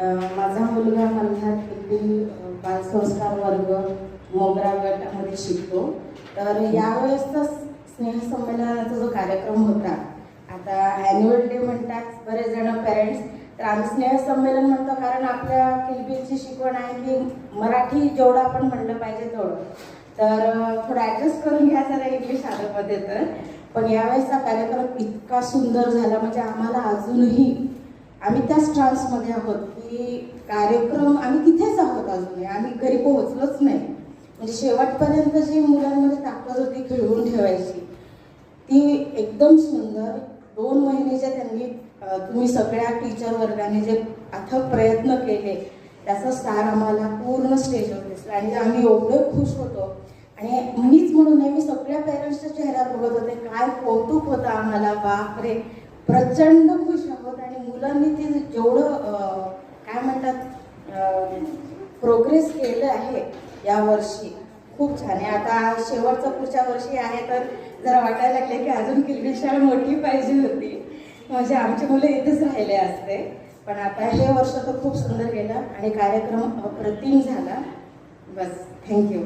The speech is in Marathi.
माझा मुलगा मल्हार किल्ली बालसंस्कार वर्ग मोगरा गटामध्ये शिकतो. तर यावेळेसचा स्नेहसंमेलनाचा जो कार्यक्रम होता आता ॲन्युअल डे म्हणतात बरेच जण पेरेंट्स तर आम्ही स्नेहसंमेलन म्हणतो कारण आपल्या किलबिलची शिकवण आहे की मराठी जेवढं आपण म्हणलं पाहिजे तेवढं. तर थोडं ॲडजस्ट करून घ्या जरा इंग्लिश आलं तर. पण यावेळेसचा कार्यक्रम इतका सुंदर झाला म्हणजे आम्हाला अजूनही आम्ही त्याच ट्रान्समध्ये आहोत. की कार्यक्रम आम्ही तिथेच आहोत अजूनही. आम्ही घरी पोहोचलोच नाही. म्हणजे शेवटपर्यंत जी मुलांमध्ये ताकद होती खेळवून ठेवायची ती एकदम सुंदर. दोन महिन्याच्या त्यांनी तुम्ही सगळ्या टीचर वर्गाने जे अथक प्रयत्न केले त्याचा सार आम्हाला पूर्ण स्टेजवर दिसला. आणि आम्ही एवढे खुश होतो. आणि मीच म्हणून मी सगळ्या पेरेंट्सच्या चेहऱ्यावर बघत होते. काय कौतुक होतं आम्हाला. बापरे! प्रचंड खुश आहोत मुलांनी ते जेवढं काय म्हणतात प्रोग्रेस केलं आहे या वर्षी खूप छान आहे. आता शेवटचं पुढच्या वर्षी आहे तर जरा वाटायला लागले की अजून किल्ली शाळा मोठी पाहिजे होती. म्हणजे आमची मुलं इथेच राहिले असते. पण आता हे वर्ष तर खूप सुंदर गेलं आणि कार्यक्रम अप्रतिम झाला. बस थँक्यू